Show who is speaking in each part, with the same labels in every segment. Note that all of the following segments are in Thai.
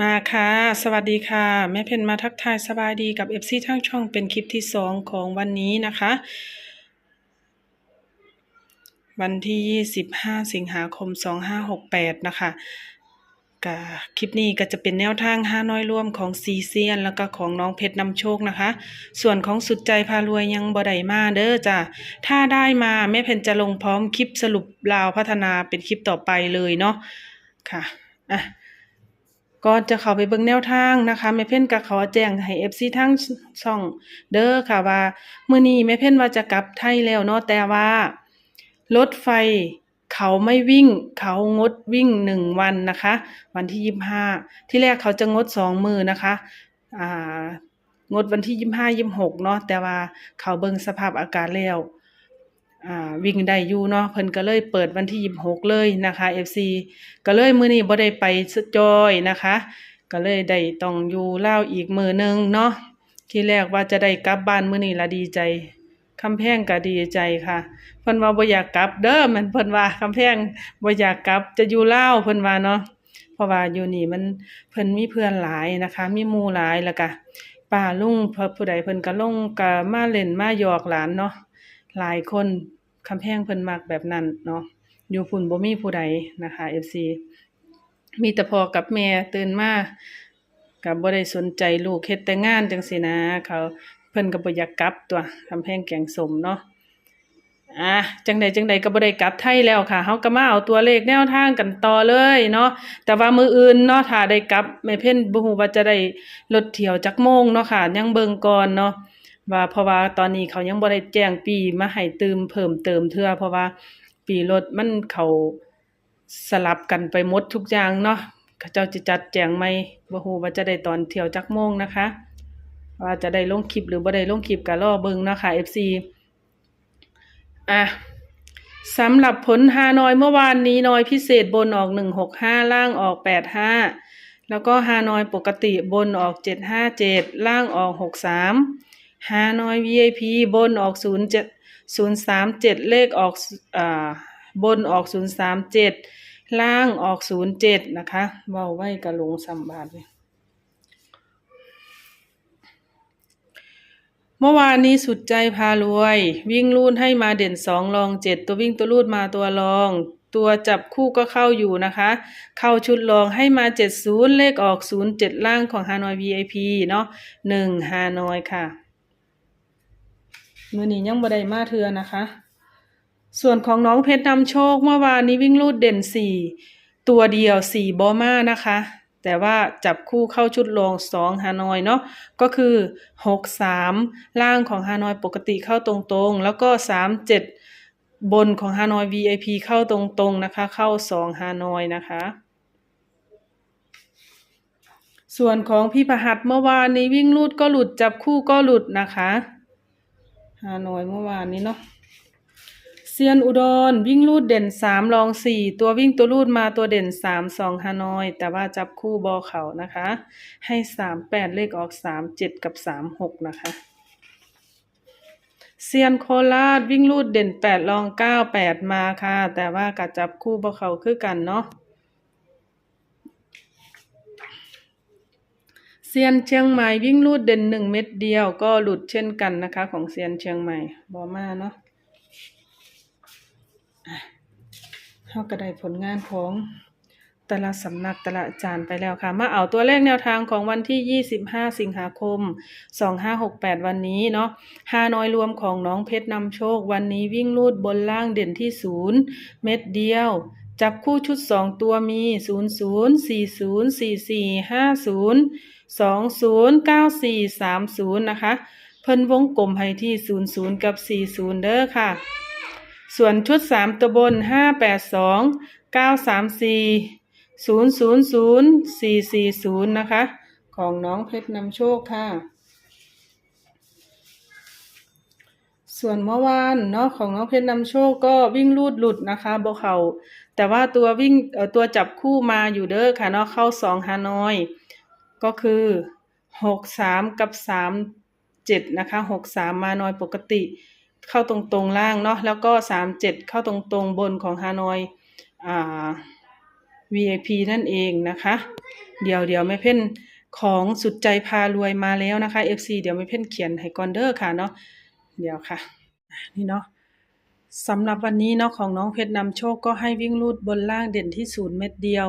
Speaker 1: มาค่ะ สวัสดีค่ะ แม่เพนมาทักทายสบายดีกับ FC ทั้งช่องเป็นคลิปที่2ของวันนี้นะคะ วันที่ 25 สิงหาคม 2568 นะคะก็คลิปนี้ก็จะเป็นแนวทางห้าน้อยร่วมของซีเซียน แล้วก็ของน้องเพชรนำโชคนะคะ ส่วนของสุดใจพารวยยังบ่ได้มาเด้อจ้ะถ้าได้มาแม่เพนจะลงพร้อมคลิปสรุปราวพัฒนาเป็นคลิปต่อไปเลยเนาะค่ะอะ ก่อนจะเข้าไปเบิ่งแนวทางนะคะแม่เพ่นก็ขอแจ้งให้ FC ทั้งช่องเด้อค่ะว่ามื้อนี้แม่เพ่นว่าจะกลับไทยแล้วเนาะแต่ว่ารถไฟเขาไม่วิ่งเขางดวิ่งหนึ่งวันนะคะ วันที่ยี่ห้าที่แรกเขาจะงดสองมือนะคะอ่างดวันที่ยี่ห้ายี่หกเนาะแต่ว่าเขาเบิ่งสภาพอากาศแล้ว อ่าวิ่งได้อยู่เนาะเพิ่นก็เลยเปิดวันที่ยี่หกเลยนะคะ FC ก็เลยมื้อนี้บ่ได้ไปจอยนะคะ ก็เลยได้ต้องอยู่ลาวอีกมื้อหนึงเนาะที่แรกว่าจะได้กลับบ้านมื้อนี้ละดีใจคำแพงก็ดีใจค่ะเพิ่นว่าบ่อยากกลับเด้อมันเพิ่นว่าคำแพงบ่อยากกลับจะอยู่ลาวเพิ่นว่าเนาะเพราะว่าอยู่นี่มันเพิ่นมีเพื่อนหลายนะคะ มีหมู่หลายแล้วก็ป้าลุงผู้ใดเพิ่นก็ลงก็มาเล่นมาหยอกหลานเนาะ หลายคนคำแพงเพิ่นมักแบบนั้นเนาะอยู่พุ่นบ่มีผู้ใดนะคะ FC มีแต่พอกับแม่ตื่นมาก็บ่ได้สนใจลูกเฮ็ดแต่งานจังซี่นะ เขาเพิ่นก็บ่อยากกลับตัวคำแพงแกงสมเนาะอะจังใดจังใดก็บ่ได้กลับไทยแล้วค่ะเฮาก็มาเอาตัวเลขแนวทางกันต่อเลยเนาะแต่ว่ามืออื่นเนาะถ้าได้กลับแม่เพิ่นบ่ฮู้ว่าจะได้รถเที่ยวจักโมงเนาะค่ะยังเบิ่งก่อนเนาะ ว่าเพราะว่าตอนนี้เขายังบ่ได้แจ้งปีมาให้เติมเพิ่มเติมเทื่อเพราะว่าปีรถมันเขาสลับกันไปหมดทุกอย่างเนาะเขาเจ้าจะจัดแจงใหม่บ่ฮู้ว่าจะได้ตอนเที่ยวจักโมงนะคะ ว่าจะได้ลงคลิปหรือบ่ได้ลงคลิปก็รอเบิ่งเนาะค่ะ FC อะสำหรับผลฮานอยเมื่อวานนี้นอยพิเศษบนออก165ล่างออก85แล้วก็ฮานอยปกติบนออก757ล่างออก63 ฮานอย VIP บนออก07 037เลขออกอ่าบนออก037ล่างออก07นะคะเว้าไว้กะลงสัมบาทเลยเมื่อวานนี้สุดใจพารวย วิ่งลูดให้มาเด่นสองรองเจ็ดตัววิ่งตัวลูดมาตัวรอง ตัวจับคู่ก็เข้าอยู่นะคะ เข้าชุดรองให้มาเจ็ดศูนย์เลขออกศูนย์เจ็ดล่างของฮานอย VIP เนาะหนึ่งฮานอยค่ะ มือนี้ยังบ่ได้มาเทือนะคะ ส่วนของน้องเพชรนำโชคเมื่อวานนี้วิ่งลูดเด่นสี่ตัวเดียวสี่บอมานะคะ แต่ว่าจับคู่เข้าชุดรองสองฮานอยเนาะก็คือหกสามล่างของฮานอยปกติเข้าตรงๆ แล้วก็สามเจ็ดบนของฮานอย VIP เข้าตรงๆนะคะ เข้าสองฮานอยนะคะส่วนของพี่ประหัดเมื่อวานนี้วิ่งลูดก็หลุดจับคู่ก็หลุดนะคะ ฮานอยเมื่อวานนี้เนาะเซียนอุดรวิ่งลูดเด่นสามรองสี่ตัววิ่งตัวลูดมาตัวเด่นสามสองฮานอย แต่ว่าจับคู่บอเขานะคะ ให้สามแปดเลขออกสามเจ็ดกับสามหกนะคะเซียนโคราชวิ่งลูดเด่นแปดรองเก้าแปดมาค่ะ แต่ว่ากัจับคู่บอเขาคือกันเนาะ เซียนเชียงใหม่วิ่งลูดเด่นหนึ่งเม็ดเดียวก็หลุดเช่นกันนะคะ ของเซียนเชียงใหม่บอมาเนาะเขาก็ได้ผลงานของแต่ละสำนักแต่ละอาจารย์ไปแล้วค่ะ มาเอาตัวเลขแนวทางของวันที่ 25 สิงหาคม 2568 วันนี้เนาะหาน้อยรวมของน้องเพชรนำโชค วันนี้วิ่งลูดบนล่างเด่นที่ศูนย์เม็ดเดียว จับคู่ชุด 2 ตัวมี 0 0 4 0 4 4 5 0 2 0 9 4 3 0นย์นะคะ เพิ่นวงกลมให้ที่0 0กับ40เด้อค่ะ ส่วนชุดสามตัวบนห้าแปดสองเก้าสามสี่ศูนย์ศูนย์ศูนย์สี่สี่ศูนย์นะคะ ของน้องเพชรนำโชคค่ะ ส่วนเมื่อวานเนาะของน้องเพชรนำโชคก็วิ่งลูดหลุดนะคะบเขาแต่ว่าตัววิ่งตัวจับคู่มาอยู่เด้อค่ะเนาะเข้าสองฮานอย ก็คือหกสามกับสามเจ็ดนะคะหกสามมานอยปกติ เข้าตรงตรงล่างเนาะแล้วก็สามเจ็ดเข้าตรงตรงบนของฮานอยอ่า VIP นั่นเองนะคะ เดี๋ยวเดี๋ยวแม่เพ่นของสุดใจพารวยมาแล้วนะคะ FC เดี๋ยวแม่เพ่นเขียนให้ก่อนเด้อค่ะเนาะเดี๋ยวค่ะ นี่เนาะ สำหรับวันนี้เนาะของน้องเพชรนำโชคก็ให้วิ่งลูดบนล่างเด่นที่ศูนย์เม็ดเดียว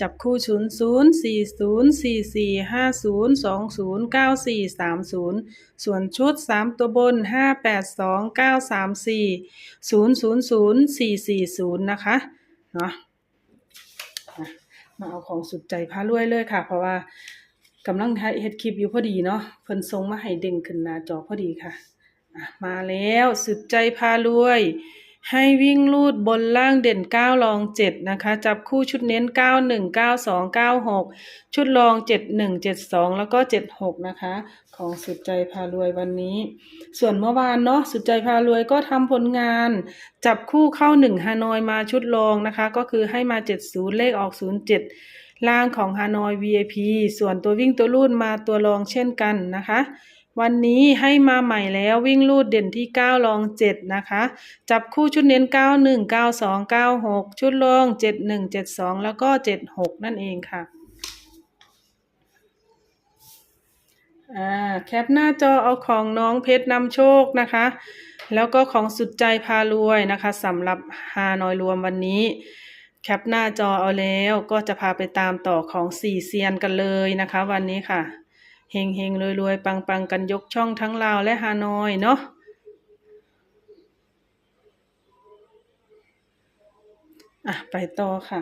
Speaker 1: จับคู่ศูนย์ศูนย์สี่ศูนย์สี่สี่ห้าศูนย์สองศูนย์เก้าสี่สามศูนย์ส่วนชุดสามตัวบนห้าแปดสองเก้าสามสี่ศูนย์ศูนย์ศูนย์สี่สี่ศูนย์นะคะเนาะมาเอาของสุดใจพารวยเลยค่ะ เพราะว่ากำลังเฮ็ดคลิปอยู่พอดีเนาะเพิ่นส่งมาให้เด้งขึ้นหน้าจอพอดีค่ะ มาแล้วสุดใจพารวย ให้วิ่งลูดบนล่างเด่น9รอง 7 นะคะ จับคู่ชุดเน้น 91 92 96 ชุดรอง 71 72 แล้วก็ 76 นะคะ ของสุดใจพารวยวันนี้ ส่วนเมื่อวานเนาะสุดใจพารวยก็ทำผลงาน จับคู่เข้า 1 ฮานอยมาชุดรองนะคะ ก็คือให้มา 70 เลขออก 07 ล่างของฮานอย VIP ส่วนตัววิ่งตัวลูดมาตัวรองเช่นกันนะคะ วันนี้ให้มาใหม่แล้ววิ่งลูดเด่นที่9รอง 7 นะคะ จับคู่ชุดเน้น 91 92 96 ชุดรอง 71 72 แล้วก็ 76 นั่นเองค่ะอ่าแคปหน้าจอเอาของน้องเพชรนำโชคนะคะ แล้วก็ของสุดใจพารวยนะคะสำหรับฮานอยรวมวันนี้ แคปหน้าจอเอาแล้วก็จะพาไปตามต่อของสี่เซียนกันเลยนะคะ วันนี้ค่ะ เฮงเฮงรวยรวยปังปังกันยกช่องทั้งลาวและฮานอยเนาะอะ ไปต่อค่ะ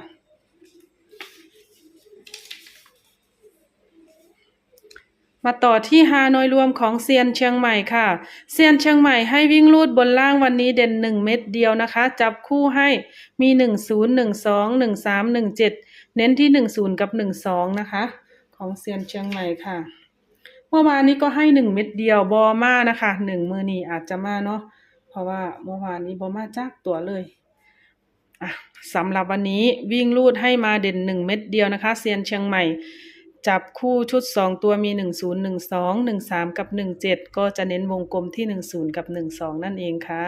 Speaker 1: มาต่อที่ฮานอยรวมของเซียนเชียงใหม่ค่ะ เซียนเชียงใหม่ให้วิ่งลูดบนล่างวันนี้เด่นหนึ่งเม็ดเดียวนะคะ จับคู่ให้มีหนึ่งศูนย์หนึ่งสองหนึ่งสามหนึ่งเจ็ดเน้นที่หนึ่งศูนย์กับหนึ่งสองนะคะ ของเซียนเชียงใหม่ค่ะ เมื่อวานนี้ก็ให้หนึ่งเม็ดเดียวบอมานะคะหนึ่งมือนี้อาจจะมาเนาะเพราะว่าเมื่อวานนี้บอมาจากตัวเลยอะสำหรับวันนี้วิ่งลูดให้มาเด่นหนึ่งเม็ดเดียวนะคะเซียนเชียงใหม่ จับคู่ชุดสองตัวมีหนึ่งศูนย์หนึ่งสองหนึ่งสามกับหนึ่งเจ็ดก็จะเน้นวงกลมที่หนึ่งศูนย์กับหนึ่งสองนั่นเองค่ะ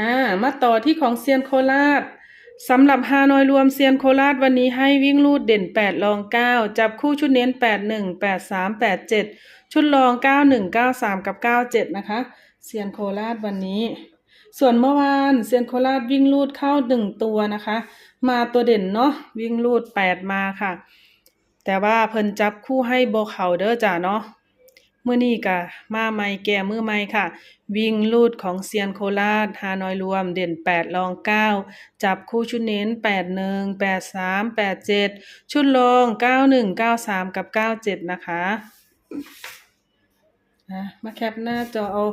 Speaker 1: อ่ามาต่อที่ของเซียนโคราช สำหรับฮานอยรวมเซียนโคราชวันนี้ให้วิ่งลูดเด่น 8 รอง 9 จับคู่ชุดเน้น 8 1 8 3 8 7 ชุดรอง 9 1 9 3 กับ 9 7 นะคะ เซียนโคราชวันนี้ ส่วนเมื่อวานเซียนโคราชวิ่งลูดเข้า 1 ตัวนะคะ มาตัวเด่นเนาะวิ่งลูด 8 มาค่ะ แต่ว่าเพิ่นจับคู่ให้โบเขาเด้อจ้าเนาะ มื่อนี้กะมาใหม่แก่มือใหม่ค่ะ วิ่งลูดของเซียนโคราชฮานอยรวมเด่น 8 รอง 9 จับคู่ชุดเน้น 8 1 8 3 8 7 ชุดรอง 9 1 9 3 กับ 9 7 นะคะะมาแคปหน้าจอเอา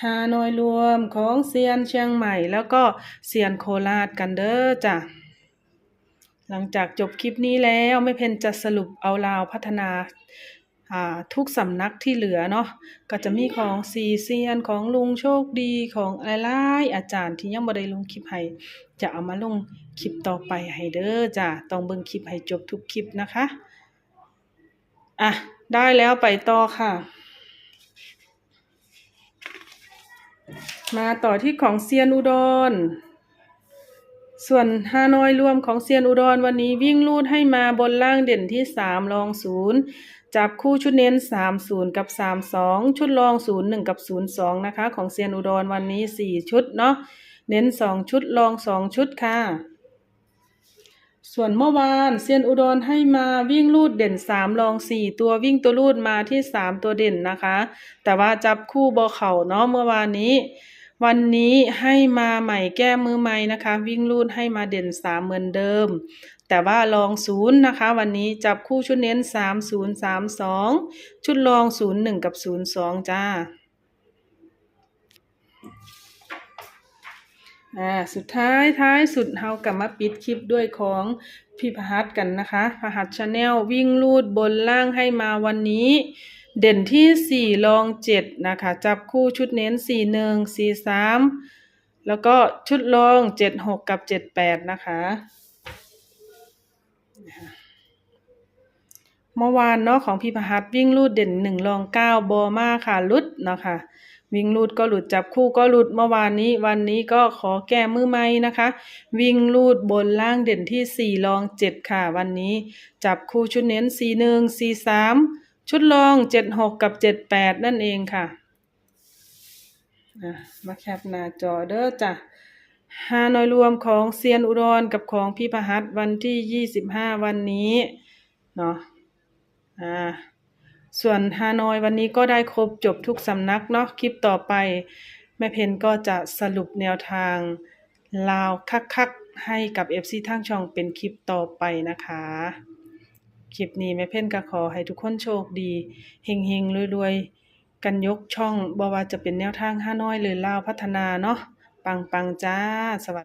Speaker 1: ฮานอยรวมของเซียนเชียงใหม่ แล้วก็เซียนโคราชกันเด้อจ้ะหลังจากจบคลิปนี้แล้วไม่เพนจะสรุปเอาลาวพัฒนา ทุกสำนักที่เหลือเนาะก็จะมีของซีเซียนของลุงโชคดีของหลายๆอาจารย์ที่ยังบ่ได้ลงคลิปให้จะเอามาลงคลิปต่อไปให้เด้อจ้ะต้องเบิ่งคลิปให้จบทุกคลิปนะคะอะได้แล้วไปต่อค่ะ มาต่อที่ของเซียนอุดร ส่วนฮานอยรวมของเซียนอุดรวันนี้วิ่งลูดให้มาบนล่างเด่นที่สามรองศูนย์ จับคู่ชุดเน้นสามศูนย์กับสามสองชุดรองศูนย์หนึ่งกับศูนะคะ ของเซียนอุดรวันนี้สี่ชุดเนาะเน้นสองชุดรองสองชุดค่ะ ส่วนเมื่อวานเซียนอุดรให้มาวิ่งลูดเด่นสามรองสี่ตัววิ่งตัวลูดมาที่สามตัวเด่นนะคะ แต่ว่าจับคู่บอเข่าเนาะเมื่อวานนี้ วันนี้ให้มาใหม่แก้มือใหม่นะคะ วิ่งลูดให้มาเด่นสามเหมือนเดิม แต่ว่าลองศูนย์นะคะ วันนี้จับคู่ชุดเน้นสามศูนย์สามสองชุดลองศูนย์หนึ่งกับศูนย์สองจ้าอ่าสุดท้ายท้ายสุดเฮากลับมาปิดคลิปด้วยของพี่พหัสกันนะคะพหัสชาแนลวิ่งลูดบนล่างให้มาวันนี้ เด่นที่สี่รองเจ็ดนะคะ จับคู่ชุดเน้นสี่หนึ่งสี่สามแล้วก็ชุดรองเจ็ดหกกับเจ็ดแปดนะคะ เมื่อวานเนาะของพี่พหัสวิ่งลูดเด่นหนึ่งรองเก้าบอมาค่ะลุดเนาะค่ะ วิ่งรูดก็หลุดจับคู่ก็หลุดเมื่อวานนี้วันนี้ก็ขอแก้มือใหม่นะคะ วิ่งรูดบนล่างเด่นที่4รอง7ค่ะ วันนี้จับคู่ชุดเน้น41 43ชุดรอง76กับ78นั่นเองค่ะมาแคปหน้าจอเด้อจ้ะ ฮานอยรวมของเซียนอุดรกับของพี่พหัสวันที่25วันนี้เนาะอ่าส่วนฮานอยวันนี้ก็ได้ครบจบทุกสำนักเนาะคลิปต่อไป แม่เพนก็จะสรุปแนวทางลาวคักๆให้กับ FC ทางช่องเป็นคลิปต่อไปนะคะ คลิปนี้แม่เพนก็ขอให้ทุกคนโชคดีเฮงๆรวยๆ กันยกช่องบ่ว่าจะเป็นแนวทางฮานอยหรือลาวพัฒนาเนาะ ปังๆจ้า สวัสดี